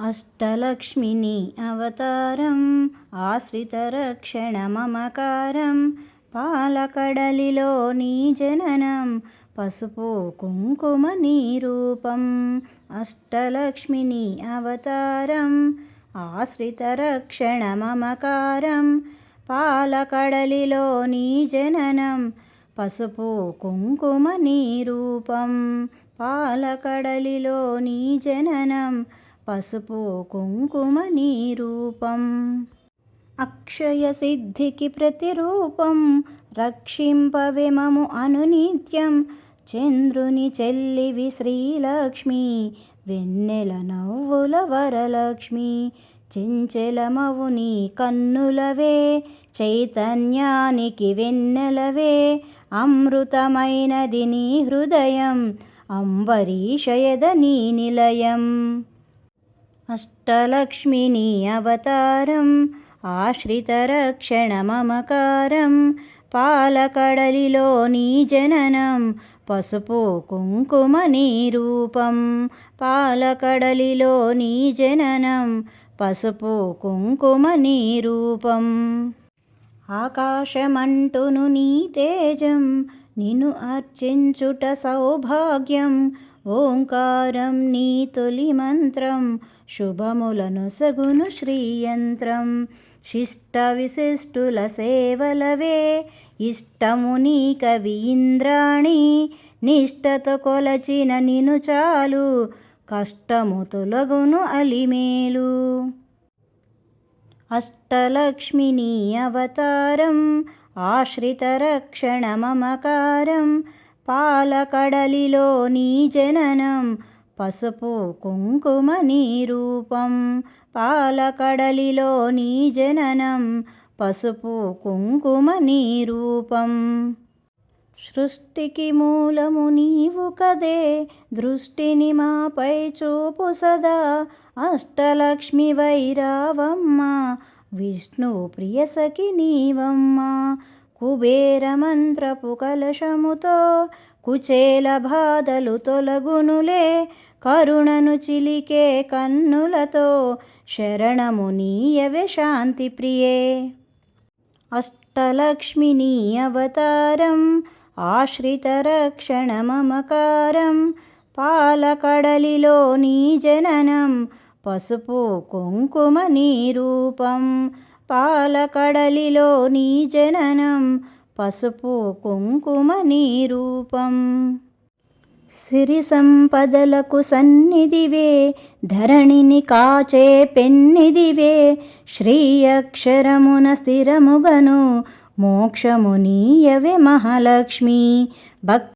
అష్టలక్ష్మిని అవతారం ఆశ్రితరక్షణ మమకారం పాలకడలిలో నీ జననం పసుపు కుంకుమ నీ రూపం. అష్టలక్ష్మిని అవతారం ఆశ్రితరక్షణ మమకారం పాలకడలిలో నీ జననం పసుపు కుంకుమ నీ రూపం. పాలకడలిలో నీ జననం పసుపు కుంకుమ నీ రూపం అక్షయ సిద్ధికి ప్రతిరూపం. రక్షింపవిమము అనునిత్యం. చంద్రుని చెల్లివి శ్రీలక్ష్మి. వెన్నెల నవ్వుల వరలక్ష్మి. చెంచెలమవు నీ కన్నులవే. చైతన్యానికి వెన్నెలవే. అమృతమైనది నీ హృదయం. అంబరీషయద నీ నిలయం. అష్టలక్ష్మిని అవతారం ఆశ్రితరక్షణ మమకారం పాలకడలిలో నీ జననం పసుపు కుంకుమ నీ రూపం పాలకడలిలో నీ జననం పసుపు కుంకుమ నీ రూపం. ఆకాశమంటును నీ తేజం నిన్ను అర్చించుట సౌభాగ్యం ఓంకారం నీ తొలి మంత్రం శుభములను సగును శ్రీయంత్రం. శిష్ట విశిష్టుల సేవలవే ఇష్టము నీ కవి ఇంద్రాణి నిష్టతో కొలచిన నిను చాలు కష్టము తొలగును అలిమేలు. అష్టలక్ష్మిని అవతారం ఆశ్రితరక్షణ మమకారం పాలకడలిలో నీ జననం పసుపు కుంకుమ నీ రూపం పాలకడలిలో నీ జననం పసుపు కుంకుమ నీ రూపం సృష్టికి మూలము నీవు కదే దృష్టిని మాపై చూపు సదా. అష్టలక్ష్మి వైరావమ్మ విష్ణు ప్రియసకి నీవమ్మ. కుబేరమంత్రపు కలశముతో కుచేల బాధలు తొలగునులే కరుణను చిలికే కన్నులతో శరణము నీయవే శాంతి ప్రియే. అష్టలక్ష్మిని అవతారం ఆశ్రితరక్షణ మమకారం పాలకడలిలో నీ జననం పసుపు కుంకుమ నీ రూపం పాలకడలిలో నీ జననం పసుపు కుంకుమ నీ రూపం సిరి సంపదలకు సన్నిధివే ధరణిని కాచే పెన్నిదివే శ్రీ అక్షరమున స్థిరముగను మోక్షము నీయవే మహాలక్ష్మి. భక్